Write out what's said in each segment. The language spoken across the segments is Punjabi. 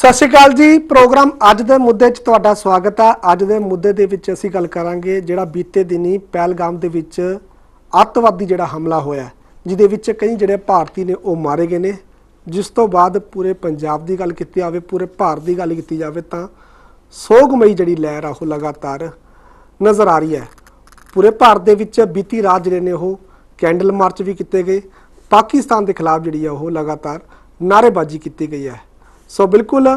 ਸਤਿ ਸ਼੍ਰੀ ਅਕਾਲ ਜੀ, ਪ੍ਰੋਗਰਾਮ ਅੱਜ ਦੇ ਮੁੱਦੇ 'ਚ ਤੁਹਾਡਾ ਸਵਾਗਤ ਆ। ਅੱਜ ਦੇ ਮੁੱਦੇ ਦੇ ਵਿੱਚ ਅਸੀਂ ਗੱਲ ਕਰਾਂਗੇ ਜਿਹੜਾ ਬੀਤੇ ਦਿਨੀ ਪਹਿਲਗਾਮ ਦੇ ਵਿੱਚ ਅੱਤਵਾਦੀ ਜਿਹੜਾ ਹਮਲਾ ਹੋਇਆ ਜਿਹਦੇ ਵਿੱਚ ਕਈ ਜਿਹੜੇ ਭਾਰਤੀ ਨੇ ਉਹ ਮਾਰੇ ਗਏ ਨੇ। ਜਿਸ ਤੋਂ ਬਾਅਦ ਪੂਰੇ ਪੰਜਾਬ ਦੀ ਗੱਲ ਕੀਤੀ ਜਾਵੇ, ਪੂਰੇ ਭਾਰਤ ਦੀ ਗੱਲ ਕੀਤੀ ਜਾਵੇ ਤਾਂ ਸੋਗਮਈ ਜਿਹੜੀ ਲਹਿਰ ਆ, ਉਹ ਲਗਾਤਾਰ ਨਜ਼ਰ ਆ ਰਹੀ ਹੈ। ਪੂਰੇ ਭਾਰਤ ਦੇ ਵਿੱਚ ਬੀਤੀ ਰਾਤ ਜਿਹੜੇ ਨੇ ਉਹ ਕੈਂਡਲ ਮਾਰਚ ਵੀ ਕੀਤੇ ਗਏ। ਪਾਕਿਸਤਾਨ ਦੇ ਖਿਲਾਫ ਜਿਹੜੀ ਆ, ਉਹ ਲਗਾਤਾਰ ਨਾਅਰੇਬਾਜ਼ੀ ਕੀਤੀ ਗਈ ਹੈ। ਸੋ ਬਿਲਕੁਲ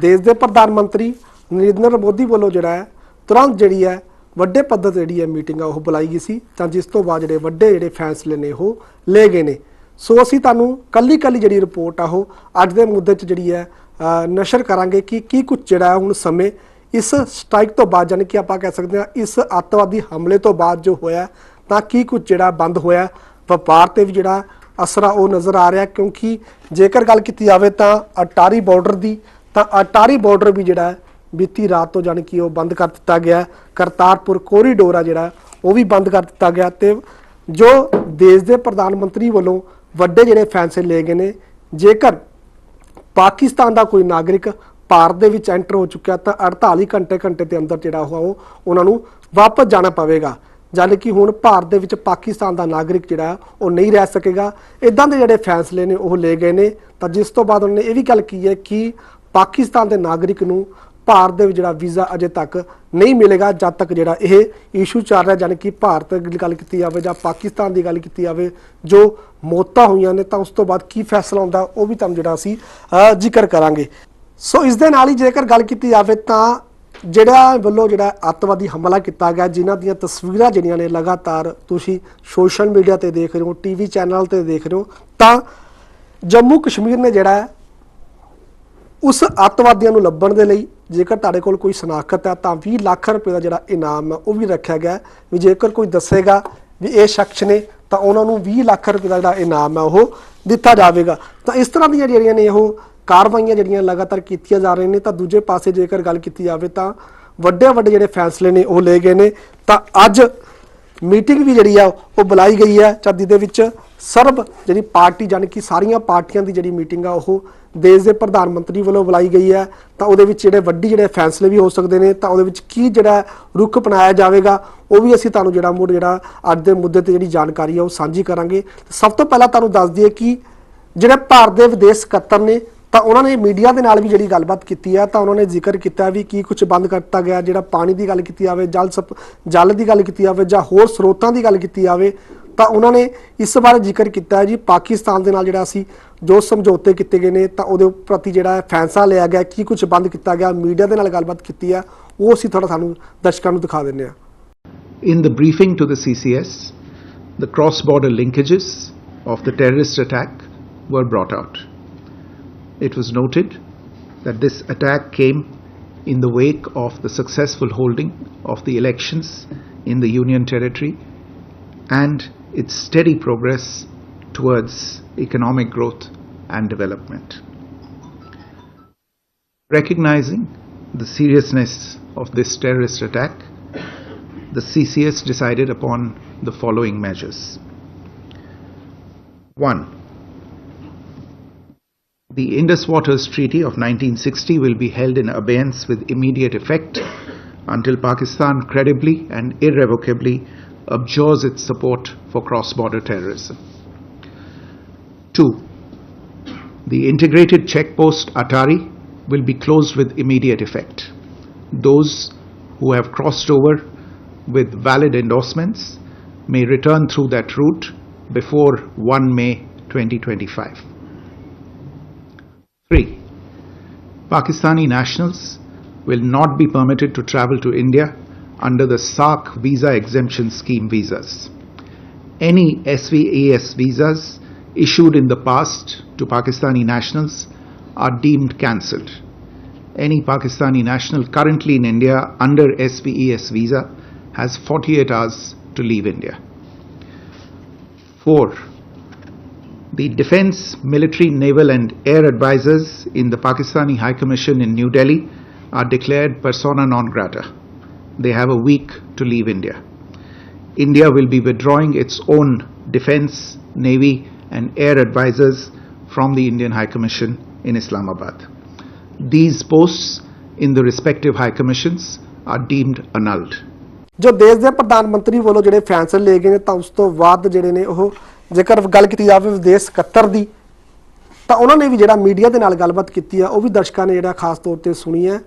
ਦੇਸ਼ ਦੇ ਪ੍ਰਧਾਨ ਮੰਤਰੀ ਨਰਿੰਦਰ ਮੋਦੀ ਵੱਲੋਂ ਜਿਹੜਾ ਹੈ, ਤੁਰੰਤ ਜਿਹੜੀ ਹੈ, ਵੱਡੇ ਪੱਧਰ ਤੇ ਜਿਹੜੀ ਹੈ ਮੀਟਿੰਗ ਆ ਉਹ ਬੁਲਾਈ ਗਈ ਸੀ। ਤਾਂ ਜਿਸ ਤੋਂ ਬਾਅਦ ਜਿਹੜੇ ਵੱਡੇ ਜਿਹੜੇ ਫੈਸਲੇ ਨੇ ਉਹ ਲਏ ਗਏ ਨੇ। ਸੋ ਅਸੀਂ ਤੁਹਾਨੂੰ ਕੱਲੀ ਕੱਲੀ ਜਿਹੜੀ ਰਿਪੋਰਟ ਆ ਉਹ ਅੱਜ ਦੇ ਮੁੱਦੇ 'ਚ ਜਿਹੜੀ ਹੈ ਨਸ਼ਰ ਕਰਾਂਗੇ ਕਿ ਕੀ ਕੁਝ ਜਿਹੜਾ ਹੁਣ ਸਮੇਂ ਇਸ ਸਟ੍ਰਾਈਕ ਤੋਂ ਬਾਅਦ ਜਾਣੀ ਕਿ ਆਪਾਂ ਕਹਿ ਸਕਦੇ ਹਾਂ ਇਸ ਅੱਤਵਾਦੀ ਹਮਲੇ ਤੋਂ ਬਾਅਦ ਜੋ ਹੋਇਆ, ਤਾਂ ਕੀ ਕੁਝ ਜਿਹੜਾ ਬੰਦ ਹੋਇਆ, ਵਪਾਰ ਤੇ ਵੀ ਜਿਹੜਾ ਅਸਰਾ ਉਹ ਨਜ਼ਰ ਆ ਰਿਹਾ ਕਿਉਂਕਿ ਜੇਕਰ ਗੱਲ ਕੀਤੀ ਜਾਵੇ ਤਾਂ ਅਟਾਰੀ ਬਾਰਡਰ ਦੀ, ਤਾਂ ਅਟਾਰੀ ਬਾਰਡਰ ਵੀ ਜਿਹੜਾ ਬੀਤੀ ਰਾਤ ਤੋਂ ਜਾਣੀ ਕਿ ਉਹ ਬੰਦ ਕਰ ਦਿੱਤਾ ਗਿਆ ਕਰਤਾਰਪੁਰ ਕੋਰੀਡੋਰ ਆ ਜਿਹੜਾ, ਉਹ ਵੀ ਬੰਦ ਕਰ ਦਿੱਤਾ ਗਿਆ ਤੇ ਜੋ ਦੇਸ਼ ਦੇ ਪ੍ਰਧਾਨ ਮੰਤਰੀ ਵੱਲੋਂ ਵੱਡੇ ਜਿਹੜੇ ਫੈਸਲੇ ਲਏ ਗਏ ਨੇ, ਜੇਕਰ ਪਾਕਿਸਤਾਨ ਦਾ ਕੋਈ ਨਾਗਰਿਕ ਭਾਰਤ ਦੇ ਵਿੱਚ ਐਂਟਰ ਹੋ ਚੁੱਕਿਆ ਤਾਂ 48 ਘੰਟੇ ਘੰਟੇ ਦੇ ਅੰਦਰ ਜਿਹੜਾ ਉਹ ਉਹਨਾਂ ਨੂੰ ਵਾਪਸ ਜਾਣਾ ਪਵੇਗਾ। ਜਦ ਕਿ ਹੁਣ ਭਾਰਤ ਦੇ ਵਿੱਚ ਪਾਕਿਸਤਾਨ ਦਾ ਨਾਗਰਿਕ ਜਿਹੜਾ ਉਹ ਨਹੀਂ ਰਹਿ ਸਕੇਗਾ। ਇਦਾਂ ਦੇ ਜਿਹੜੇ ਫੈਸਲੇ ਨੇ, ਉਹ ਲਏ ਗਏ ਨੇ। ਤਾਂ ਜਿਸ ਤੋਂ ਬਾਅਦ ਉਹਨਾਂ ਨੇ ਇਹ ਵੀ ਗੱਲ ਕੀ ਹੈ ਕਿ ਪਾਕਿਸਤਾਨ ਦੇ ਨਾਗਰਿਕ ਨੂੰ ਭਾਰਤ ਦੇ ਵਿੱਚ ਜਿਹੜਾ ਵੀਜ਼ਾ ਅਜੇ ਤੱਕ ਨਹੀਂ ਮਿਲੇਗਾ, ਜਦ ਤੱਕ ਜਿਹੜਾ ਇਹ ਇਸ਼ੂ ਚੱਲ ਰਿਹਾ, ਜਾਣੀ ਕਿ ਭਾਰਤ ਦੀ ਗੱਲ ਕੀਤੀ ਜਾਵੇ ਜਾਂ ਪਾਕਿਸਤਾਨ ਦੀ ਗੱਲ ਕੀਤੀ ਜਾਵੇ, ਜੋ ਮੌਤਾਂ ਹੋਈਆਂ ਨੇ, ਤਾਂ ਉਸ ਤੋਂ ਬਾਅਦ ਕੀ ਫੈਸਲਾ ਹੁੰਦਾ, ਉਹ ਵੀ ਤੁਹਾਨੂੰ ਜਿਹੜਾ ਅਸੀਂ ਜ਼ਿਕਰ ਕਰਾਂਗੇ। ਸੋ ਇਸ ਦੇ ਨਾਲ ਹੀ ਜੇਕਰ ਗੱਲ ਕੀਤੀ ਜਾਵੇ ਤਾਂ ਜਿਹੜਾ ਵੱਲੋਂ ਜਿਹੜਾ ਅੱਤਵਾਦੀ ਹਮਲਾ ਕੀਤਾ ਗਿਆ, ਜਿਨ੍ਹਾਂ ਦੀਆਂ ਤਸਵੀਰਾਂ ਜਿਹੜੀਆਂ ਨੇ ਲਗਾਤਾਰ ਤੁਸੀਂ ਸੋਸ਼ਲ ਮੀਡੀਆ ਤੇ ਦੇਖ ਰਹੇ ਹੋ, ਟੀਵੀ ਚੈਨਲ ਤੇ ਦੇਖ ਰਹੇ ਹੋ, ਤਾਂ ਜੰਮੂ ਕਸ਼ਮੀਰ ਨੇ ਜਿਹੜਾ ਉਸ ਅੱਤਵਾਦੀਆਂ ਨੂੰ ਲੱਭਣ ਦੇ ਲਈ ਜੇਕਰ ਤੁਹਾਡੇ ਕੋਲ ਕੋਈ ਸ਼ਨਾਖਤ ਹੈ, ਤਾਂ 20 ਲੱਖ ਰੁਪਏ ਦਾ ਜਿਹੜਾ ਇਨਾਮ ਹੈ, ਉਹ ਵੀ ਰੱਖਿਆ ਗਿਆ ਵੀ ਜੇਕਰ ਕੋਈ ਦੱਸੇਗਾ ਵੀ ਇਹ ਸ਼ਖਸ ਨੇ, ਤਾਂ ਉਹਨਾਂ ਨੂੰ 20 ਲੱਖ ਰੁਪਏ ਦਾ ਜਿਹੜਾ ਇਨਾਮ ਹੈ, ਉਹ ਦਿੱਤਾ ਜਾਵੇਗਾ। ਤਾਂ ਇਸ ਤਰ੍ਹਾਂ ਦੀਆਂ ਜਿਹੜੀਆਂ ਨੇ ਉਹ ਕਾਰਵਾਈਆਂ ਜਿਹੜੀਆਂ ਲਗਾਤਾਰ ਕੀਤੀਆਂ ਜਾ ਰਹੀਆਂ ਨੇ, ਤਾਂ ਦੂਜੇ ਪਾਸੇ ਜੇਕਰ ਗੱਲ ਕੀਤੀ ਜਾਵੇ ਤਾਂ ਵੱਡੇ ਵੱਡੇ ਜਿਹੜੇ ਫੈਸਲੇ ਨੇ ਉਹ ਲਏ ਗਏ ਨੇ। ਤਾਂ ਅੱਜ ਮੀਟਿੰਗ ਵੀ ਜਿਹੜੀ ਆ, ਉਹ ਬੁਲਾਈ ਗਈ ਹੈ। ਚਾਦੀ ਦੇ ਵਿੱਚ ਸਰਬ ਜਿਹੜੀ ਪਾਰਟੀ, ਜਾਣੀ ਕਿ ਸਾਰੀਆਂ ਪਾਰਟੀਆਂ ਦੀ ਜਿਹੜੀ ਮੀਟਿੰਗ ਆ, ਉਹ ਦੇਸ਼ ਦੇ ਪ੍ਰਧਾਨ ਮੰਤਰੀ ਵੱਲੋਂ ਬੁਲਾਈ ਗਈ ਹੈ। ਤਾਂ ਉਹਦੇ ਵਿੱਚ ਜਿਹੜੇ ਵੱਡੀ ਜਿਹੜੇ ਫੈਸਲੇ ਵੀ ਹੋ ਸਕਦੇ ਨੇ, ਤਾਂ ਉਹਦੇ ਵਿੱਚ ਕੀ ਜਿਹੜਾ ਰੁਖ ਅਪਣਾਇਆ ਜਾਵੇਗਾ, ਉਹ ਵੀ ਅਸੀਂ ਤੁਹਾਨੂੰ ਜਿਹੜਾ ਮੁੱਢ ਜਿਹੜਾ ਅੱਜ ਦੇ ਮੁੱਦੇ ਤੇ ਜਿਹੜੀ ਜਾਣਕਾਰੀ ਆ, ਉਹ ਸਾਂਝੀ ਕਰਾਂਗੇ। ਸਭ ਤੋਂ ਪਹਿਲਾਂ ਤੁਹਾਨੂੰ ਦੱਸ ਦਈਏ ਕਿ ਜਿਹੜੇ ਭਾਰਤ ਦੇ ਵਿਦੇਸ਼ ਸਕੱਤਰ ਨੇ ਤਾਂ ਉਹਨਾਂ ਨੇ ਮੀਡੀਆ ਦੇ ਨਾਲ ਵੀ ਜਿਹੜੀ ਗੱਲਬਾਤ ਕੀਤੀ ਹੈ ਤਾਂ ਉਹਨਾਂ ਨੇ ਜ਼ਿਕਰ ਕੀਤਾ ਵੀ ਕੀ ਕੁਝ ਬੰਦ ਕਰਤਾ ਗਿਆ ਜਿਹੜਾ ਪਾਣੀ ਦੀ ਗੱਲ ਕੀਤੀ ਜਾਵੇ ਜਲ ਸਪ ਜਲ ਦੀ ਗੱਲ ਕੀਤੀ ਜਾਵੇ ਜਾਂ ਹੋਰ ਸਰੋਤਾਂ ਦੀ ਗੱਲ ਕੀਤੀ ਜਾਵੇ ਤਾਂ ਉਹਨਾਂ ਨੇ ਇਸ ਬਾਰੇ ਜ਼ਿਕਰ ਕੀਤਾ ਜੀ ਪਾਕਿਸਤਾਨ ਦੇ ਨਾਲ ਜਿਹੜਾ ਅਸੀਂ ਜੋ ਸਮਝੌਤੇ ਕੀਤੇ ਗਏ ਨੇ ਤਾਂ ਉਹਦੇ ਪ੍ਰਤੀ ਜਿਹੜਾ ਫੈਸਲਾ ਲਿਆ ਗਿਆ ਕੀ ਕੁਝ ਬੰਦ ਕੀਤਾ ਗਿਆ ਮੀਡੀਆ ਦੇ ਨਾਲ ਗੱਲਬਾਤ ਕੀਤੀ ਹੈ ਉਹ ਅਸੀਂ ਥੋੜਾ ਸਾਨੂੰ ਦਰਸ਼ਕਾਂ ਨੂੰ ਦਿਖਾ ਦਿੰਦੇ ਹਾਂ In the briefing to the CCS, the cross border linkages of the terrorist attack were brought out. It was noted that this attack came in the wake of the successful holding of the elections in the Union Territory and its steady progress towards economic growth and development. Recognizing the seriousness of this terrorist attack, the CCS decided upon the following measures. 1. The Indus Waters Treaty of 1960 will be held in abeyance with immediate effect until Pakistan credibly and irrevocably abjures its support for cross border terrorism. 2. The integrated checkpost Atari will be closed with immediate effect. Those who have crossed over with valid endorsements may return through that route before 1 May 2025. 3. Pakistani nationals will not be permitted to travel to India under the SARC visa exemption scheme visas. Any SVAS visas issued in the past to Pakistani nationals are deemed cancelled. Any Pakistani national currently in India under SVES visa has 48 hours to leave India. 4 The defense, military, naval, and air advisors in the Pakistani High Commission in New Delhi are declared persona non grata. They have a week to leave India. India will be withdrawing its own defense, navy, and air advisors from the Indian High Commission in Islamabad. these posts in the respective high commissions are deemed annulled. ਜੋ ਦੇਸ਼ ਦੇ ਪ੍ਰਧਾਨ ਮੰਤਰੀ ਵੱਲੋਂ ਜਿਹੜੇ ਫੈਸਲੇ ਲਏ ਗਏ ਨੇ ਤਾਂ ਉਸ ਤੋਂ ਬਾਅਦ ਜਿਹੜੇ ਨੇ ਉਹ ਜੇਕਰ ਗੱਲ ਕੀਤੀ ਜਾਵੇ ਵਿਦੇਸ਼ ਸਕੱਤਰ ਦੀ, ਤਾਂ ਉਹਨਾਂ ਨੇ ਵੀ ਜਿਹੜਾ ਮੀਡੀਆ ਦੇ ਨਾਲ ਗੱਲਬਾਤ ਕੀਤੀ ਹੈ ਉਹ ਵੀ ਦਰਸ਼ਕਾਂ ਨੇ ਜਿਹੜਾ ਖਾਸ ਤੌਰ ਤੇ ਸੁਣੀ ਹੈ।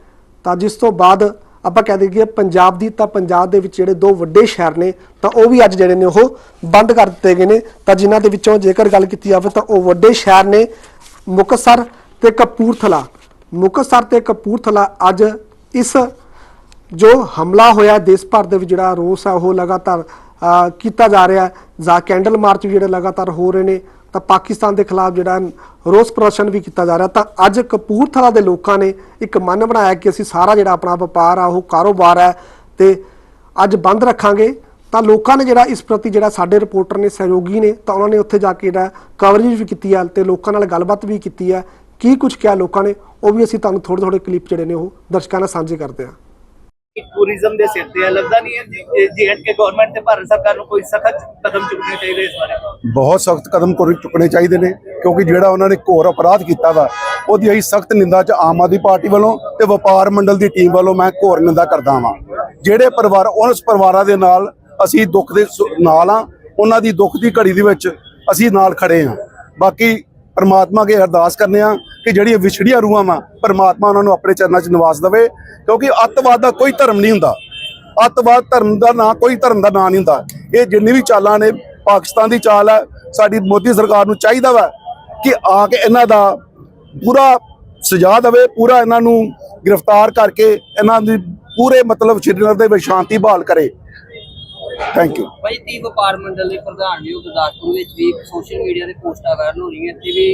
ਤਾਂ ਜਿਸ ਤੋਂ ਬਾਅਦ ਆਪਾਂ ਕਹਿ ਦਈਏ ਪੰਜਾਬ ਦੀ, ਤਾਂ ਪੰਜਾਬ ਦੇ ਵਿੱਚ ਜਿਹੜੇ ਦੋ ਵੱਡੇ ਸ਼ਹਿਰ ਨੇ, ਤਾਂ ਉਹ ਵੀ ਅੱਜ ਜਿਹੜੇ ਨੇ ਉਹ ਬੰਦ ਕਰ ਦਿੱਤੇ ਗਏ ਨੇ। ਤਾਂ ਜਿਨ੍ਹਾਂ ਦੇ ਵਿੱਚੋਂ ਜੇਕਰ ਗੱਲ ਕੀਤੀ ਜਾਵੇ, ਤਾਂ ਉਹ ਵੱਡੇ ਸ਼ਹਿਰ ਨੇ ਮੁਕਤਸਰ ਤੇ ਕਪੂਰਥਲਾ। ਮੁਕਤਸਰ ਤੇ ਕਪੂਰਥਲਾ ਅੱਜ ਇਸ ਜੋ ਹਮਲਾ ਹੋਇਆ, ਦੇਸ਼ ਭਰ ਦੇ ਵਿੱਚ ਜਿਹੜਾ ਰੋਸ ਹੈ ਉਹ ਲਗਾਤਾਰ ਕੀਤਾ ਜਾ ਰਿਹਾ ਹੈ। ਜਾ ਕੈਂਡਲ ਮਾਰਚ ਵੀ ਜਿਹੜੇ ਲਗਾਤਾਰ ਹੋ ਰਹੇ ਨੇ, ਤਾਂ ਪਾਕਿਸਤਾਨ ਦੇ ਖਿਲਾਫ ਜਿਹੜਾ ਰੋਸ ਪ੍ਰਦਰਸ਼ਨ ਵੀ ਕੀਤਾ ਜਾ ਰਿਹਾ। ਤਾਂ ਅੱਜ ਕਪੂਰਥਲਾ ਦੇ ਲੋਕਾਂ ਨੇ ਇੱਕ ਮਨ ਬਣਾਇਆ ਕਿ ਅਸੀਂ ਸਾਰਾ ਜਿਹੜਾ ਆਪਣਾ ਵਪਾਰ ਆ, ਉਹ ਕਾਰੋਬਾਰ ਹੈ ਤੇ ਅੱਜ ਬੰਦ ਰੱਖਾਂਗੇ। ਤਾਂ ਲੋਕਾਂ ਨੇ ਜਿਹੜਾ ਇਸ ਪ੍ਰਤੀ ਜਿਹੜਾ ਸਾਡੇ ਰਿਪੋਰਟਰ ਨੇ ਸਹਿਯੋਗੀ ਨੇ, ਤਾਂ ਉਹਨਾਂ ਨੇ ਉੱਥੇ ਜਾ ਕੇ ਜਿਹੜਾ ਕਵਰੇਜ ਵੀ ਕੀਤੀ ਹੈ ਤੇ ਲੋਕਾਂ ਨਾਲ ਗੱਲਬਾਤ ਵੀ ਕੀਤੀ ਹੈ ਕੀ ਕੁਝ ਕਿਹਾ ਲੋਕਾਂ ਨੇ, ਉਹ ਵੀ ਅਸੀਂ ਤੁਹਾਨੂੰ ਥੋੜੇ ਥੋੜੇ ਕਲਿੱਪ ਜਿਹੜੇ ਨੇ ਉਹ ਦਰਸ਼ਕਾਂ ਨਾਲ ਸਾਂਝੇ ਕਰਦੇ ਹਾਂ। ਟੂਰਿਜ਼ਮ ਦੇ ਸਿਰ ਤੇ ਹੈ, ਲੱਗਦਾ ਨਹੀਂ ਹੈ ਜੀ ਐਂਡ ਕੇ ਗਵਰਨਮੈਂਟ ਤੇ ਭਾਰਤ ਸਰਕਾਰ ਨੂੰ ਕੋਈ ਸਖਤ ਕਦਮ ਚੁੱਕਣੇ ਚਾਹੀਦੇ ਇਸ ਬਾਰੇ। ਬਹੁਤ ਸਖਤ ਕਦਮ ਚੁੱਕਣੇ ਚਾਹੀਦੇ ਨੇ, ਕਿਉਂਕਿ ਜਿਹੜਾ ਉਹਨਾਂ ਨੇ ਘੋਰ ਅਪਰਾਧ ਕੀਤਾ ਵਾ, ਉਹਦੀ ਅਸੀਂ ਸਖਤ ਨਿੰਦਾ ਚ ਆਮ ਆਦਮੀ ਪਾਰਟੀ ਵੱਲੋਂ ਤੇ ਵਪਾਰ ਮੰਡਲ ਦੀ ਟੀਮ ਵੱਲੋਂ ਮੈਂ ਘੋਰ ਨਿੰਦਾ ਕਰਦਾ ਵਾਂ। ਜਿਹੜੇ ਪਰਿਵਾਰ, ਉਸ ਪਰਿਵਾਰਾਂ ਦੇ ਨਾਲ ਅਸੀਂ ਦੁੱਖ ਦੇ ਨਾਲ ਆ, ਉਹਨਾਂ ਦੀ ਦੁੱਖ ਦੀ ਘੜੀ ਦੇ ਵਿੱਚ ਅਸੀਂ ਨਾਲ ਖੜੇ ਆ। ਬਾਕੀ ਪਰਮਾਤਮਾ ਅੱਗੇ ਅਰਦਾਸ ਕਰਨੇ ਆ ਕਿ ਜਿਹੜੀਆਂ ਵਿਛੜੀਆਂ ਰੂਹਾਂ ਵਾ, ਪਰਮਾਤਮਾ ਉਹਨਾਂ ਨੂੰ ਆਪਣੇ ਚਰਨਾਂ 'ਚ ਨਿਵਾਸ ਦੇਵੇ, ਕਿਉਂਕਿ ਅੱਤਵਾਦ ਦਾ ਕੋਈ ਧਰਮ ਨਹੀਂ ਹੁੰਦਾ। ਅੱਤਵਾਦ ਧਰਮ ਦਾ ਨਾਂ, ਕੋਈ ਧਰਮ ਦਾ ਨਾਂ ਨਹੀਂ ਹੁੰਦਾ। ਇਹ ਜਿੰਨੀ ਵੀ ਚਾਲਾਂ ਨੇ, ਪਾਕਿਸਤਾਨ ਦੀ ਚਾਲ ਹੈ ਸਾਡੀ ਮੋਦੀ ਸਰਕਾਰ ਨੂੰ ਚਾਹੀਦਾ ਵਾ ਕਿ ਆ ਕੇ ਇਹਨਾਂ ਦਾ ਪੂਰਾ ਸਜ਼ਾ ਦੇਵੇ, ਪੂਰਾ ਇਹਨਾਂ ਨੂੰ ਗ੍ਰਿਫਤਾਰ ਕਰਕੇ ਇਹਨਾਂ ਦੀ ਪੂਰੇ ਮਤਲਬ ਸ਼੍ਰੀਨਗਰ ਦੇ ਵਿੱਚ ਸ਼ਾਂਤੀ ਬਹਾਲ ਕਰੇ। ਥੈਂਕ ਯੂ ਭਾਈ ਤੀ ਵਪਾਰ ਮੰਡਲ ਦੇ ਪ੍ਰਧਾਨ ਵੀ ਉਹ ਗੁਰਦਾਸਪੁਰ ਵਿੱਚ ਵੀ ਸੋਸ਼ਲ ਮੀਡੀਆ ਤੇ ਪੋਸਟਾਂ ਵਾਇਰਲ ਹੋ ਰਹੀਆਂ। ਇੱਥੇ ਵੀ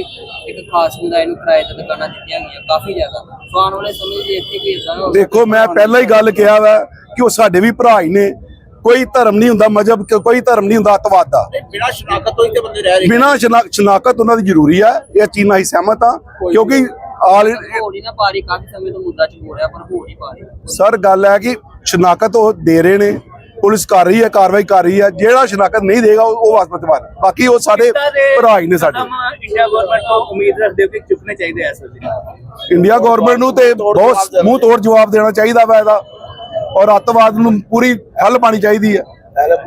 ਇੱਕ ਖਾਸ ਸਮੁਦਾਇ ਨੂੰ ਕਿਰਾਏ ਤੇ ਦੁਕਾਨਾਂ ਦਿੱਤੀਆਂ ਗਈਆਂ ਕਾਫੀ ਜ਼ਿਆਦਾ। ਸੋ ਆਉਣ ਵਾਲੇ ਸਮੇਂ 'ਚ ਇੱਥੇ ਕੋਈ ਇਦਾਂ ਦਾ ਦੇਖੋ ਮੈਂ ਪਹਿਲਾਂ ਹੀ ਗੱਲ ਕਿਹਾ ਵਾ ਕਿ ਉਹ ਸਾਡੇ ਵੀ ਭਰਾ ਹੀ ਨੇ। ਕੋਈ ਧਰਮ ਨਹੀਂ ਹੁੰਦਾ ਮਜਹਬ ਕੋਈ ਧਰਮ ਨਹੀਂ ਹੁੰਦਾ ਅੱਤਵਾਦ ਦਾ। ਬਿਨਾਂ ਸ਼ਨਾਖਤ ਤੋਂ ਇੱਥੇ ਬੰਦੇ ਰਹਿ ਰਹੇ ਬਿਨਾਂ ਸ਼ਨਾ- ਸ਼ਨਾਖਤ ਉਹਨਾਂ ਦੀ ਜ਼ਰੂਰੀ ਹੈ ਇਹ ਚੀਜ਼ ਨਾਲ ਹੀ ਸਹਿਮਤ ਹਾਂ ਕਿਉਂਕਿ ਆਲ ਹੋ ਨਹੀਂ ਨਾ ਪਾ ਰਹੀ ਕਾਫੀ ਸਮੇਂ ਤੋਂ ਮੁੱਦਾ ਚ ਹੋ ਰਿਹਾ ਪਰ ਹੋ ਨਹੀਂ ਪਾ ਰਹੀ ਸਰ ਗੱਲ ਹੈ ਕਿ ਸ਼ਨਾਖਤ ਉਹ ਦੇ ਰਹੇ ਨੇ। ਪੁਲਿਸ ਕਰ ਰਹੀ ਹੈ ਕਾਰਵਾਈ ਕਰ ਰਹੀ ਹੈ ਜਿਹੜਾ ਸ਼ਨਾਖਤ ਨਹੀਂ ਦੇਗਾ ਉਹ ਬਾਤ ਬਾਕੀ ਉਹ ਸਾਡੇ ਭਰਾ ਹੀ ਨੇ ਸਾਡੇ। ਇੰਡੀਆ ਗਵਰਨਮੈਂਟ ਤੋਂ ਉਮੀਦ ਰੱਖਦੇ ਹੋ ਕਿ ਚੁੱਕਣੇ ਚਾਹੀਦੇ ਐ ਸਰ ਇੰਡੀਆ ਗਵਰਨਮੈਂਟ ਨੂੰ ਤੇ ਬਹੁਤ ਮੂੰਹ ਤੋੜ ਜਵਾਬ ਦੇਣਾ ਚਾਹੀਦਾ ਵਾ ਇਹਦਾ। ਔਰ ਅੱਤਵਾਦ ਨੂੰ ਪੂਰੀ ਹੱਲ ਪਾਣੀ ਚਾਹੀਦੀ ਹੈ।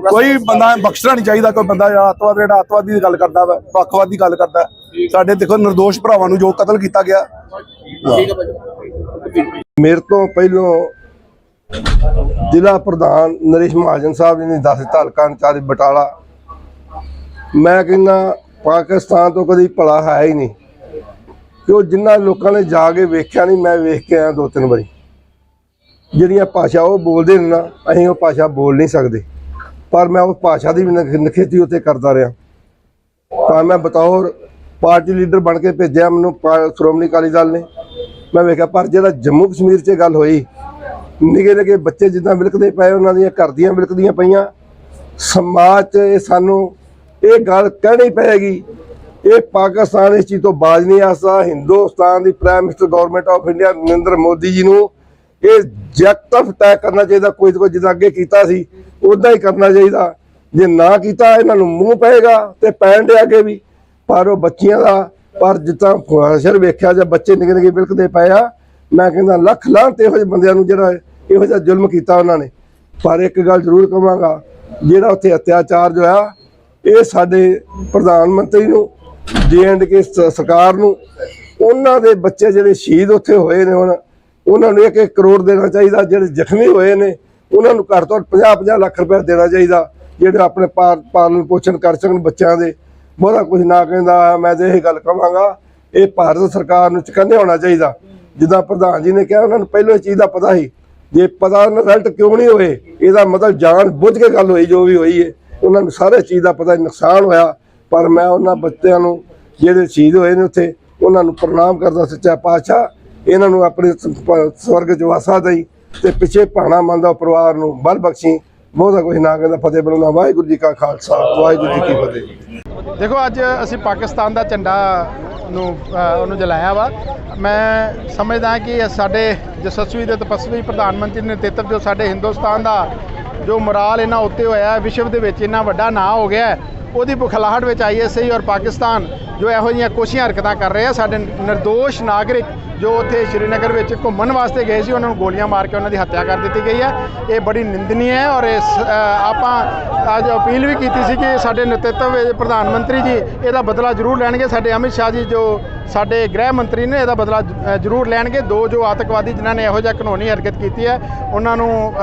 ਕੋਈ ਬੰਦਾ ਬਖਸ਼ਣਾ ਨਹੀਂ ਚਾਹੀਦਾ ਕੋਈ ਬੰਦਾ ਜਿਹੜਾ ਅੱਤਵਾਦ ਜਿਹੜਾ ਅੱਤਵਾਦੀ ਦੀ ਗੱਲ ਕਰਦਾ ਵਾ ਵੱਖਵਾਦ ਦੀ ਗੱਲ ਕਰਦਾ। ਸਾਡੇ ਦੇਖੋ ਨਿਰਦੋਸ਼ ਭਰਾਵਾਂ ਨੂੰ ਜੋ ਕਤਲ ਕੀਤਾ ਗਿਆ। ਮੇਰੇ ਤੋਂ ਪਹਿਲੋਂ ਜ਼ਿਲ੍ਹਾ ਪ੍ਰਧਾਨ ਨਰੇਸ਼ ਮਹਾਜਨ ਸਾਹਿਬ ਜੀ ਨੇ ਦੱਸ ਦਿੱਤਾ, ਹਲਕਾ ਇੰਚਾਰਜ ਬਟਾਲਾ। ਮੈਂ ਕਹਿੰਦਾ, ਪਾਕਿਸਤਾਨ ਤੋਂ ਕਦੀ ਭਲਾ ਹੈ ਹੀ ਨਹੀਂ। ਕਿ ਉਹ ਜਿਨ੍ਹਾਂ ਲੋਕਾਂ ਨੇ ਜਾ ਕੇ ਵੇਖਿਆ ਨਹੀਂ, ਮੈਂ ਵੇਖ ਕੇ ਆਇਆ ਦੋ ਤਿੰਨ ਵਾਰੀ। ਜਿਹੜੀਆਂ ਭਾਸ਼ਾ ਉਹ ਬੋਲਦੇ ਨੇ ਨਾ, ਅਸੀਂ ਉਹ ਭਾਸ਼ਾ ਬੋਲ ਨਹੀਂ ਸਕਦੇ। ਪਰ ਮੈਂ ਉਸ ਭਾਸ਼ਾ ਦੀ ਵੀ ਨਖ- ਨਿਖੇਧੀ ਉੱਤੇ ਕਰਦਾ ਰਿਹਾ। ਤਾਂ ਮੈਂ ਬਤੌਰ ਪਾਰਟੀ ਲੀਡਰ ਬਣ ਕੇ ਭੇਜਿਆ, ਮੈਨੂੰ ਸ਼੍ਰੋਮਣੀ ਅਕਾਲੀ ਦਲ ਨੇ। ਮੈਂ ਵੇਖਿਆ, ਪਰ ਜਿਹੜਾ ਜੰਮੂ ਕਸ਼ਮੀਰ 'ਚ ਗੱਲ ਹੋਈ ਨਿੱਕੇ ਨਿੱਕੇ ਬੱਚੇ ਜਿੱਦਾਂ ਵਿਲਕਦੇ ਪਏ, ਉਹਨਾਂ ਦੀਆਂ ਘਰ ਦੀਆਂ ਵਿਲਕਦੀਆਂ ਪਈਆਂ। ਸਮਾਜ 'ਚ ਇਹ ਸਾਨੂੰ ਇਹ ਗੱਲ ਕਹਿਣੀ ਪਏਗੀ, ਇਹ ਪਾਕਿਸਤਾਨ ਇਸ ਚੀਜ਼ ਤੋਂ ਬਾਜ ਨਹੀਂ ਆਸਾ ਹਿੰਦੁਸਤਾਨ ਦੀ prime minister government of India Narendra Modi ji ਨੂੰ ਇਹ ਜੈਕਟਫ ਤੈਅ ਕਰਨਾ ਚਾਹੀਦਾ। ਕੋਈ ਤੋਂ ਕੋਈ ਜਿੱਦਾਂ ਅੱਗੇ ਕੀਤਾ ਸੀ ਉਦਾਂ ਹੀ ਕਰਨਾ ਚਾਹੀਦਾ। ਜੇ ਨਾ ਕੀਤਾ, ਇਹਨਾਂ ਨੂੰ ਮੂੰਹ ਪਏਗਾ ਤੇ ਪੈਣ ਦੇ ਅੱਗੇ ਵੀ। ਪਰ ਉਹ ਬੱਚਿਆਂ ਦਾ, ਪਰ ਜਿੱਦਾਂ ਫਸ਼ਰ ਵੇਖਿਆ ਜਾਂ ਬੱਚੇ ਨਿੱਕੇ ਨਿੱਕੇ ਵਿਲਕਦੇ ਪਏ ਆ, ਮੈਂ ਕਹਿੰਦਾ ਲੱਖ ਲਾਹਨਤ ਇਹੋ ਜਿਹੇ ਬੰਦਿਆਂ ਨੂੰ ਜਿਹੜਾ ਇਹੋ ਜਿਹਾ ਜ਼ੁਲਮ ਕੀਤਾ ਉਹਨਾਂ ਨੇ। ਪਰ ਇੱਕ ਗੱਲ ਜ਼ਰੂਰ ਕਵਾਂਗਾ ਜਿਹੜਾ ਉੱਥੇ ਅਤਿਆਚਾਰ ਜੋ ਆ, ਇਹ ਸਾਡੇ ਪ੍ਰਧਾਨ ਮੰਤਰੀ ਨੂੰ ਕੇ ਸਰਕਾਰ ਨੂੰ, ਉਹਨਾਂ ਦੇ ਬੱਚੇ ਜਿਹੜੇ ਸ਼ਹੀਦ ਉੱਥੇ ਹੋਏ ਨੇ ਹੁਣ, ਉਹਨਾਂ ਨੂੰ ਇੱਕ ਇੱਕ ਕਰੋੜ ਦੇਣਾ ਚਾਹੀਦਾ, ਜਿਹੜੇ ਜ਼ਖਮੀ ਹੋਏ ਨੇ, ਉਹਨਾਂ ਨੂੰ ਘੱਟ ਤੋਂ ਘੱਟ 50 50 ਲੱਖ ਰੁਪਏ ਦੇਣਾ ਚਾਹੀਦਾ, ਜਿਹੜੇ ਆਪਣੇ ਪਾਲ, ਪਾਲਣ ਪੋਸ਼ਣ ਕਰ ਸਕਣ ਬੱਚਿਆਂ ਦੇ। ਬਹੁਤਾ ਕੁਝ ਨਾ ਕਹਿੰਦਾ, ਮੈਂ ਤੇ ਇਹ ਗੱਲ ਕਵਾਂਗਾ ਇਹ ਭਾਰਤ ਸਰਕਾਰ ਨੂੰ ਚੁਕੰਨੇ ਹੋਣਾ ਚਾਹੀਦਾ। ਜਿੱਦਾਂ ਪ੍ਰਧਾਨ ਜੀ ਨੇ ਕਿਹਾ, ਉਹਨਾਂ ਨੂੰ ਪਹਿਲਾਂ ਇਹ ਚੀਜ਼ ਦਾ ਪਤਾ ਸੀ ਜੇ ਪਤਾ ਰਿਜ਼ਲਟ ਕਿਉਂ ਨਹੀਂ ਹੋਏ, ਇਹਦਾ ਮਤਲਬ ਜਾਣ ਬੁੱਝ ਕੇ ਗੱਲ ਹੋਈ, ਜੋ ਵੀ ਹੋਈ ਹੈ ਉਹਨਾਂ ਨੂੰ ਸਾਰੇ ਚੀਜ਼ ਦਾ ਪਤਾ ਨੁਕਸਾਨ ਹੋਇਆ, ਪਰ ਮੈਂ ਉਹਨਾਂ ਬੱਚਿਆਂ ਨੂੰ ਜਿਹੜੇ ਸ਼ਹੀਦ ਹੋਏ ਨੇ ਉੱਥੇ, ਉਹਨਾਂ ਨੂੰ ਪ੍ਰਣਾਮ ਕਰਦਾ ਸੱਚਾ ਪਾਤਸ਼ਾਹ, ਇਹਨਾਂ ਨੂੰ ਆਪਣੇ ਸਵਰਗ ਚ ਵਾਸਾ ਦੇਈ ਤੇ ਪਿੱਛੇ ਭਾਣਾ ਮੰਦਾ ਪਰਿਵਾਰ ਨੂੰ ਬਲ ਬਖਸ਼ੀ, ਬਹੁਤਾ ਕੁਝ ਨਾ ਕਹਿੰਦਾ ਫਤਿਹ ਬੁਲਾਉਣਾ ਵਾਹਿਗੁਰੂ ਜੀ ਕਾ ਖਾਲਸਾ, ਵਾਹਿਗੁਰੂ ਜੀ ਕੀ ਫਤਿਹ। ਦੇਖੋ, ਅੱਜ ਅਸੀਂ ਪਾਕਿਸਤਾਨ ਦਾ ਝੰਡਾ ਨੂੰ ਉਹਨੂੰ ਜਲਾਇਆ ਵਾ। ਮੈਂ ਸਮਝਦਾ ਕਿ ਸਾਡੇ ਜਸਸਵੀ ਦੇ ਤਪਸਵੀ ਪ੍ਰਧਾਨ ਮੰਤਰੀ ਨੇ ਨੇਤਰਤਵ ਜੋ ਸਾਡੇ ਹਿੰਦੁਸਤਾਨ ਦਾ ਜੋ ਮੋਰਾਲ ਇਹਨਾਂ ਉੱਤੇ ਹੋਇਆ ਵਿਸ਼ਵ ਦੇ ਵਿੱਚ ਇੰਨਾ ਵੱਡਾ ਨਾਂ ਹੋ ਗਿਆ ਉਹਦੀ ਬੁਖਲਾਹਟ ਵਿੱਚ ਆਈਐਸਆਈ ਔਰ ਪਾਕਿਸਤਾਨ ਜੋ ਇਹੋ ਜਿਹੀਆਂ ਕੋਸ਼ੀਆਂ ਹਰਕਤਾਂ ਕਰ ਰਹੇ ਆ ਸਾਡੇ ਨਿਰਦੋਸ਼ ਨਾਗਰਿਕ ਜੋ ਉੱਥੇ ਸ਼੍ਰੀਨਗਰ ਵਿੱਚ ਘੁੰਮਣ ਵਾਸਤੇ ਗਏ ਸੀ ਉਹਨਾਂ ਨੂੰ ਗੋਲੀਆਂ ਮਾਰ ਕੇ ਉਹਨਾਂ ਦੀ ਹੱਤਿਆ ਕਰ ਦਿੱਤੀ ਗਈ ਹੈ ਇਹ ਬੜੀ ਨਿੰਦਨੀ ਹੈ ਔਰ ਇਸ ਅ, ਆਪਾਂ ਅੱਜ ਅਪੀਲ ਵੀ ਕੀਤੀ ਸੀ ਕਿ ਸਾਡੇ ਨੇਤਰਤਵ ਪ੍ਰਧਾਨ ਮੰਤਰੀ ਜੀ ਇਹਦਾ ਬਦਲਾ ਜ਼ਰੂਰ ਲੈਣਗੇ। ਸਾਡੇ ਅਮਿਤ ਸ਼ਾਹ ਜੀ ਜੋ ਸਾਡੇ ਗ੍ਰਹਿ ਮੰਤਰੀ ਨੇ ਇਹਦਾ ਬਦਲਾ ਜ਼ਰੂਰ ਲੈਣਗੇ। ਦੋ ਜੋ ਆਤੰਕਵਾਦੀ ਜਿਨ੍ਹਾਂ ਨੇ ਇਹੋ ਜਿਹਾ ਘਨੋਨੀ ਹਰਕਤ ਕੀਤੀ ਹੈ ਉਹਨਾਂ ਨੂੰ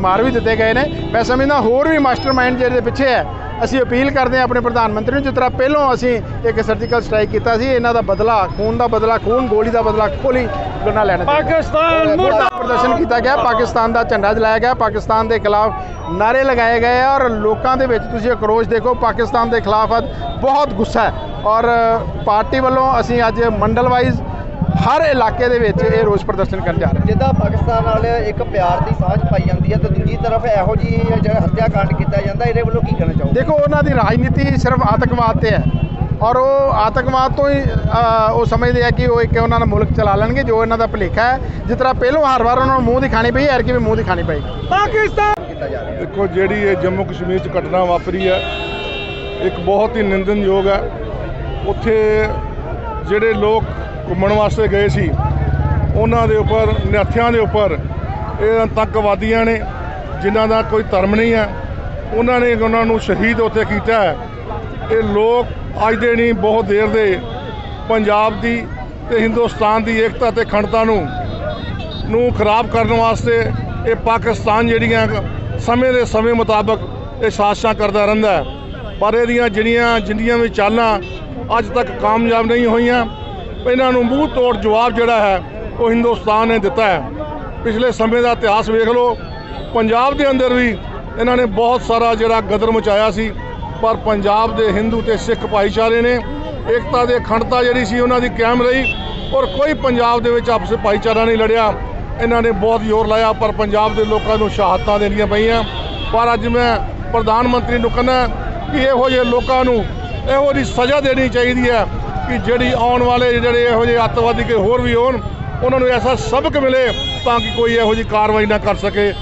ਮਾਰ ਵੀ ਦਿੱਤੇ ਗਏ ਨੇ। ਮੈਂ ਸਮਝਦਾ ਹੋਰ ਵੀ ਮਾਸਟਰਮਾਈਂਡ ਜਿਹੜੇ ਪਿੱਛੇ ਹੈ ਅਸੀਂ ਅਪੀਲ ਕਰਦੇ ਹਾਂ ਆਪਣੇ ਪ੍ਰਧਾਨ ਮੰਤਰੀ ਨੂੰ ਜਿਸ ਤਰ੍ਹਾਂ ਪਹਿਲਾਂ ਅਸੀਂ ਇੱਕ ਸਰਜੀਕਲ ਸਟ੍ਰਾਈਕ ਕੀਤਾ ਸੀ ਇਹਨਾਂ ਦਾ ਬਦਲਾ ਖੂਨ ਦਾ ਬਦਲਾ ਖੂਨ ਗੋਲੀ ਦਾ ਬਦਲਾ ਗੋਲੀ ਗੁਨਾ ਲੈਣਾ ਪਾਕਿਸਤਾਨ ਪ੍ਰਦਰਸ਼ਨ ਕੀਤਾ ਗਿਆ ਪਾਕਿਸਤਾਨ ਦਾ ਝੰਡਾ ਜਲਾਇਆ ਗਿਆ ਪਾਕਿਸਤਾਨ ਦੇ ਖਿਲਾਫ ਨਾਰੇ ਲਗਾਏ ਗਏ ਔਰ ਲੋਕਾਂ ਦੇ ਵਿੱਚ ਤੁਸੀਂ ਅਕਰੋਸ਼ ਦੇਖੋ ਪਾਕਿਸਤਾਨ ਦੇ ਖਿਲਾਫ ਬਹੁਤ ਗੁੱਸਾ ਹੈ। ਔਰ ਪਾਰਟੀ ਵੱਲੋਂ ਅਸੀਂ ਅੱਜ ਮੰਡਲ ਵਾਈਜ਼ ਹਰ ਇਲਾਕੇ ਦੇ ਵਿੱਚ ਇਹ ਰੋਸ ਪ੍ਰਦਰਸ਼ਨ ਕਰਨ ਜਾ ਰਹੇ ਜਿੱਦਾਂ ਪਾਕਿਸਤਾਨ ਨਾਲ ਇੱਕ ਪਿਆਰ ਦੀ ਸਾਂਝ ਪਾਈ ਜਾਂਦੀ ਹੈ ਤੇ ਦੂਜੀ ਤਰਫ ਇਹੋ ਜੀ ਜਿਹੜਾ ਹੱਤਿਆਕਾਂਡ ਕੀਤਾ ਜਾਂਦਾ ਇਹਦੇ ਵੱਲੋਂ ਕੀ ਕਹਿਣਾ ਚਾਹੋਗੇ? ਦੇਖੋ ਉਹਨਾਂ ਦੀ ਰਾਜਨੀਤੀ ਸਿਰਫ ਆਤੰਕਵਾਦ ਤੇ ਹੈ ਔਰ ਉਹ ਆਤੰਕਵਾਦ ਤੋਂ ਹੀ ਉਹ ਸਮਝਦੇ ਆ ਕਿ ਉਹ ਇੱਕ ਉਹਨਾਂ ਦਾ ਮੁਲਕ ਚਲਾ ਲੈਣਗੇ ਜੋ ਇਹਨਾਂ ਦਾ ਭੁਲੇਖਾ ਹੈ। ਜਿਸ ਤਰ੍ਹਾਂ ਪਹਿਲੋਂ ਹਰ ਵਾਰ ਉਹਨਾਂ ਨੂੰ ਮੂੰਹ ਦਿਖਾਣੀ ਪਈ ਐਰ ਕਿ ਵੀ ਮੂੰਹ ਦਿਖਾਣੀ ਪਈ। ਦੇਖੋ ਜਿਹੜੀ ਇਹ ਜੰਮੂ ਕਸ਼ਮੀਰ 'ਚ ਘਟਨਾ ਵਾਪਰੀ ਹੈ ਇੱਕ ਬਹੁਤ ਹੀ ਨਿੰਦਨਯੋਗ ਹੈ। ਉੱਥੇ ਜਿਹੜੇ ਲੋਕ ਘੁੰਮਣ ਵਾਸਤੇ ਗਏ ਸੀ। ਉਹਨਾਂ ਦੇ ਉੱਪਰ, ਨਿਹੱਥਿਆਂ ਦੇ ਉੱਪਰ ਇਹ ਆਤੰਕਵਾਦੀਆਂ ਨੇ, ਜਿਨ੍ਹਾਂ ਦਾ ਕੋਈ ਧਰਮ ਨਹੀਂ ਹੈ, ਉਹਨਾਂ ਨੇ ਉਹਨਾਂ ਨੂੰ ਸ਼ਹੀਦ ਉੱਥੇ ਕੀਤਾ ਹੈ। ਇਹ ਲੋਕ ਅੱਜ ਦੇ ਨਹੀਂ, ਬਹੁਤ ਦੇਰ ਦੇ ਪੰਜਾਬ ਦੀ ਤੇ ਹਿੰਦੁਸਤਾਨ ਦੀ ਏਕਤਾ ਤੇ ਅਖੰਡਤਾ ਨੂੰ ਨੂੰ ਖਰਾਬ ਕਰਨ ਵਾਸਤੇ ਇਹ ਪਾਕਿਸਤਾਨ ਜਿਹੜੀਆਂ ਸਮੇਂ ਦੇ ਸਮੇਂ ਮੁਤਾਬਕ ਇਹ ਸਾਜ਼ਿਸ਼ਾਂ ਕਰਦਾ ਰਹਿੰਦਾ ਪਰ ਇਹਦੀਆਂ ਜਿਹੜੀਆਂ ਜਿੰਦੀਆਂ ਵੀ ਚਾਲਾਂ ਅੱਜ ਤੱਕ ਕਾਮਯਾਬ ਨਹੀਂ ਹੋਈਆਂ ਇਹਨਾਂ ਨੂੰ ਮੂੰਹ ਤੋੜ ਜਵਾਬ ਜਿਹੜਾ ਹੈ, ਉਹ ਹਿੰਦੁਸਤਾਨ ਨੇ ਦਿੱਤਾ ਹੈ। ਪਿਛਲੇ ਸਮੇਂ ਦਾ ਇਤਿਹਾਸ ਵੇਖ ਲਓ, ਪੰਜਾਬ ਦੇ ਅੰਦਰ ਵੀ ਇਹਨਾਂ ਨੇ ਬਹੁਤ ਸਾਰਾ ਜਿਹੜਾ ਗਦਰ ਮਚਾਇਆ ਸੀ, ਪਰ ਪੰਜਾਬ ਦੇ ਹਿੰਦੂ ਤੇ ਸਿੱਖ ਭਾਈਚਾਰੇ ਨੇ ਏਕਤਾ ਦੇ ਅਖੰਡਤਾ ਜਿਹੜੀ ਸੀ ਉਹਨਾਂ ਦੀ ਕਾਇਮ ਰਹੀ ਔਰ ਕੋਈ ਪੰਜਾਬ ਦੇ ਵਿੱਚ ਆਪਸੇ ਭਾਈਚਾਰਾ ਨਹੀਂ ਲੜਿਆ। ਇਹਨਾਂ ਨੇ ਬਹੁਤ ਜ਼ੋਰ ਲਾਇਆ, ਪਰ ਪੰਜਾਬ ਦੇ ਲੋਕਾਂ ਨੂੰ ਸ਼ਹਾਦਤਾਂ ਦੇਣੀਆਂ ਪਈਆਂ। ਪਰ ਅੱਜ ਮੈਂ ਪ੍ਰਧਾਨ ਮੰਤਰੀ ਨੂੰ ਕਹਿੰਦਾ ਕਿ ਇਹੋ ਜਿਹੇ ਲੋਕਾਂ ਨੂੰ ਇਹੋ ਜਿਹੀ ਸਜ਼ਾ ਦੇਣੀ ਚਾਹੀਦੀ ਹੈ। ਕਿ ਜਿਹੜੀ ਆਉਣ ਵਾਲੇ ਜਿਹੜੇ ਇਹੋ ਜਿਹੇ ਅੱਤਵਾਦੀ ਕੋਈ ਹੋਰ ਵੀ ਹੋਣ, ਉਹਨਾਂ ਨੂੰ ਐਸਾ ਸਬਕ ਮਿਲੇ ਤਾਂ ਕਿ ਕੋਈ ਇਹੋ ਜਿਹੀ ਕਾਰਵਾਈ ਨਾ ਕਰ ਸਕੇ।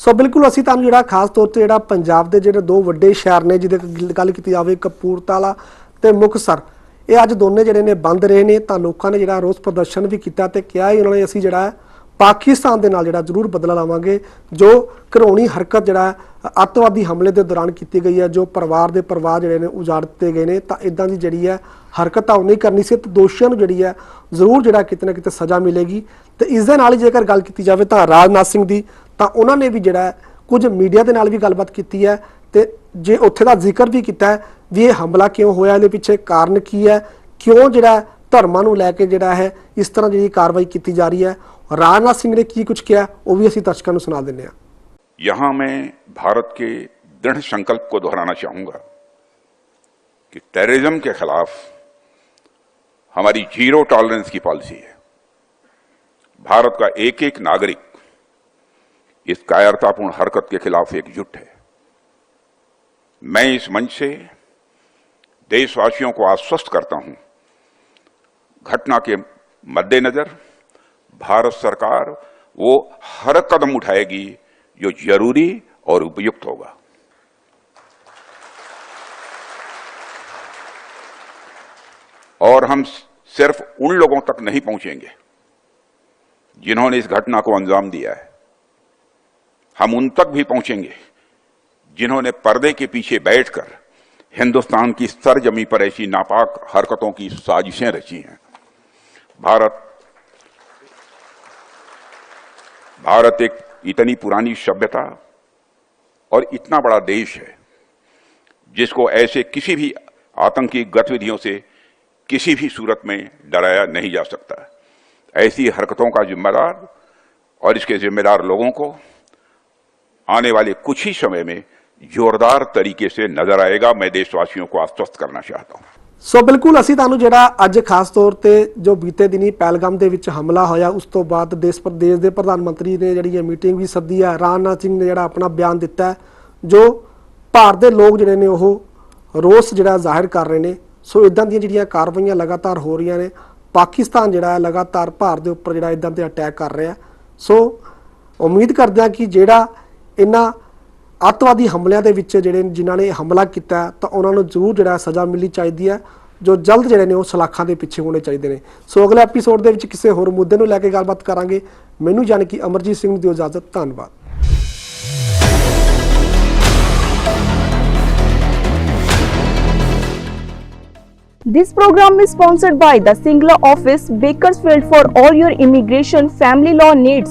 ਸੋ ਬਿਲਕੁਲ ਅਸੀਂ ਤੁਹਾਨੂੰ ਜਿਹੜਾ ਖਾਸ ਤੌਰ ਤੇ ਜਿਹੜਾ ਪੰਜਾਬ ਦੇ ਜਿਹੜੇ ਦੋ ਵੱਡੇ ਸ਼ਹਿਰ ਨੇ, ਜਿਹਦੇ ਗੱਲ ਕੀਤੀ ਜਾਵੇ ਕਪੂਰਤਾਲਾ ਤੇ ਮੁਕਤਸਰ, ਇਹ ਅੱਜ ਦੋਨੇ ਜਿਹੜੇ ਨੇ ਬੰਦ ਰਹੇ ਨੇ ਤਾਂ ਲੋਕਾਂ ਨੇ ਜਿਹੜਾ ਰੋਸ ਪ੍ਰਦਰਸ਼ਨ ਵੀ ਕੀਤਾ ਤੇ ਕਿਹਾ ਹੀ ਉਹਨਾਂ ਨੇ ਅਸੀਂ ਜਿਹੜਾ ਪਾਕਿਸਤਾਨ ਦੇ ਨਾਲ ਜਿਹੜਾ ਜ਼ਰੂਰ ਬਦਲਾ ਲਾਵਾਂਗੇ, ਜੋ ਘਰੋਣੀ ਹਰਕਤ ਜਿਹੜਾ ਅੱਤਵਾਦੀ ਹਮਲੇ ਦੇ ਦੌਰਾਨ ਕੀਤੀ ਗਈ ਹੈ, ਜੋ ਪਰਿਵਾਰ ਦੇ ਪਰਿਵਾਰ ਜਿਹੜੇ ਨੇ ਉਜਾੜ ਦਿੱਤੇ ਗਏ ਨੇ, ਤਾਂ ਇਦਾਂ ਦੀ ਜਿਹੜੀ ਹੈ ਹਰਕਤ ਆ ਉਹ ਨਹੀਂ ਕਰਨੀ ਸੀ, ਤੇ ਦੋਸ਼ੀਆਂ ਨੂੰ ਜਿਹੜੀ ਹੈ ਜ਼ਰੂਰ ਜਿਹੜਾ ਕਿਤੇ ਨਾ ਕਿਤੇ ਸਜ਼ਾ ਮਿਲੇਗੀ। ਤੇ ਇਸ ਦੇ ਨਾਲ ਹੀ ਜੇਕਰ ਗੱਲ ਕੀਤੀ ਜਾਵੇ ਤਾਂ ਰਾਜਨਾਥ ਸਿੰਘ ਦੀ, ਤਾਂ ਉਹਨਾਂ ਨੇ ਵੀ ਜਿਹੜਾ ਕੁਝ ਮੀਡੀਆ ਦੇ ਨਾਲ ਵੀ ਗੱਲਬਾਤ ਕੀਤੀ ਹੈ, ਤੇ ਜੇ ਉੱਥੇ ਦਾ ਜ਼ਿਕਰ ਵੀ ਕੀਤਾ ਵੀ ਇਹ ਹਮਲਾ ਕਿਉਂ ਹੋਇਆ, ਇਹਦੇ ਪਿੱਛੇ ਕਾਰਨ ਕੀ ਹੈ, ਕਿਉਂ ਜਿਹੜਾ ਧਰਮਾਂ ਨੂੰ ਲੈ ਕੇ ਜਿਹੜਾ ਹੈ ਇਸ ਤਰ੍ਹਾਂ ਜਿਹੜੀ ਕਾਰਵਾਈ ਕੀਤੀ ਜਾ ਰਹੀ ਹੈ ਰਾਜਨਾਥ ਸਿੰਘ ਨੇ ਕੀ ਕੁਝ ਕਿਹਾ ਉਹ ਵੀ ਅਸੀਂ ਦਰਸ਼ਕਾਂ ਨੂੰ ਸੁਣਾ ਦਿੰਦੇ ਹਾਂ यहां मैं भारत के दृढ़ संकल्प को दोहराना चाहूंगा कि टेररिज्म के खिलाफ हमारी जीरो टॉलरेंस की पॉलिसी है भारत का एक एक नागरिक इस कायरतापूर्ण हरकत के खिलाफ एकजुट है मैं इस मंच से देशवासियों को आश्वस्त करता हूं घटना के मद्देनजर भारत सरकार वो हर कदम उठाएगी जो ज़रूरी और उपयुक्त होगा। और हम सिर्फ़ उन लोगों तक नहीं पहुँचेंगे जिन्होंने इस घटना को अंजाम दिया है। हम उन तक भी पहुँचेंगे जिन्होंने पर्दे के पीछे बैठकर हिंदुस्तान की सरजमी पर ऐसी नापाक हरकतों की साजिशें रची हैं। भारत भारत एक इतनी पुरानी सभ्यता और इतना बड़ा देश है, जिसको ऐसे किसी भी आतंकी गतिविधियों से किसी भी सूरत में डराया नहीं जा सकता। ऐसी हरकतों का जिम्मेदार और इसके जिम्मेदार लोगों को आने वाले कुछ ही समय में जोरदार तरीके से नज़र आएगा। मैं देशवासियों को आश्वस्त करना चाहता हूँ। ਸੋ ਬਿਲਕੁਲ ਅਸੀਂ ਤੁਹਾਨੂੰ ਜਿਹੜਾ ਅੱਜ ਖਾਸ ਤੌਰ ਤੇ ਜੋ ਬੀਤੇ ਦਿਨੀ ਪਹਿਲਗਾਮ ਦੇ ਵਿੱਚ ਹਮਲਾ ਹੋਇਆ, ਉਸ ਤੋਂ ਬਾਅਦ ਦੇਸ਼ ਪ੍ਰਦੇਸ਼ ਦੇ ਪ੍ਰਧਾਨ ਮੰਤਰੀ ਨੇ ਜਿਹੜੀ ਇਹ ਮੀਟਿੰਗ ਵੀ ਸੱਦੀ ਹੈ ਰਾਜਨਾਥ ਸਿੰਘ ਨੇ ਜਿਹੜਾ ਆਪਣਾ ਬਿਆਨ ਦਿੱਤਾ ਜੋ ਭਾਰਤ ਦੇ ਲੋਕ ਜਿਹੜੇ ਨੇ ਉਹ ਰੋਸ ਜਿਹੜਾ ਜ਼ਾਹਿਰ ਕਰ ਰਹੇ ਨੇ। ਸੋ ਇਦਾਂ ਦੀਆਂ ਜਿਹੜੀਆਂ ਕਾਰਵਾਈਆਂ ਲਗਾਤਾਰ ਹੋ ਰਹੀਆਂ ਨੇ, ਪਾਕਿਸਤਾਨ ਜਿਹੜਾ ਹੈ ਲਗਾਤਾਰ ਭਾਰਤ ਦੇ ਉੱਪਰ ਜਿਹੜਾ ਇਦਾਂ ਦੇ ਅਟੈਕ ਕਰ ਰਿਹਾ ਸੋ ਉਮੀਦ ਕਰਦੇ ਹਾਂ ਕਿ ਜਿਹੜਾ ਇਹਨਾਂ ਅੱਤਵਾਦੀ ਹਮਲਿਆਂ ਦੇ ਵਿੱਚ ਜਿਹੜੇ ਜਿਨ੍ਹਾਂ ਨੇ ਇਹ ਹਮਲਾ ਕੀਤਾ ਹੈ, ਤਾਂ ਉਹਨਾਂ ਨੂੰ ਜ਼ਰੂਰ ਜਿਹੜਾ ਸਜ਼ਾ ਮਿਲਣੀ ਚਾਹੀਦੀ ਹੈ ਜੋ ਜਲਦ ਜਿਹੜੇ ਨੇ ਉਹ ਸਲਾਖਾਂ ਦੇ ਪਿੱਛੇ ਹੋਣੇ ਚਾਹੀਦੇ ਨੇ। ਸੋ ਅਗਲੇ ਐਪੀਸੋਡ ਦੇ ਵਿੱਚ ਕਿਸੇ ਹੋਰ ਮੁੱਦੇ ਨੂੰ ਲੈ ਕੇ ਗੱਲਬਾਤ ਕਰਾਂਗੇ। ਮੈਨੂੰ ਯਾਨੀ ਕਿ ਅਮਰਜੀਤ ਸਿੰਘ ਨੂੰ ਦਿਓ ਇਜਾਜ਼ਤ। ਧੰਨਵਾਦ। This program is sponsored by the Singla office, Bakersfield for all your immigration family law needs.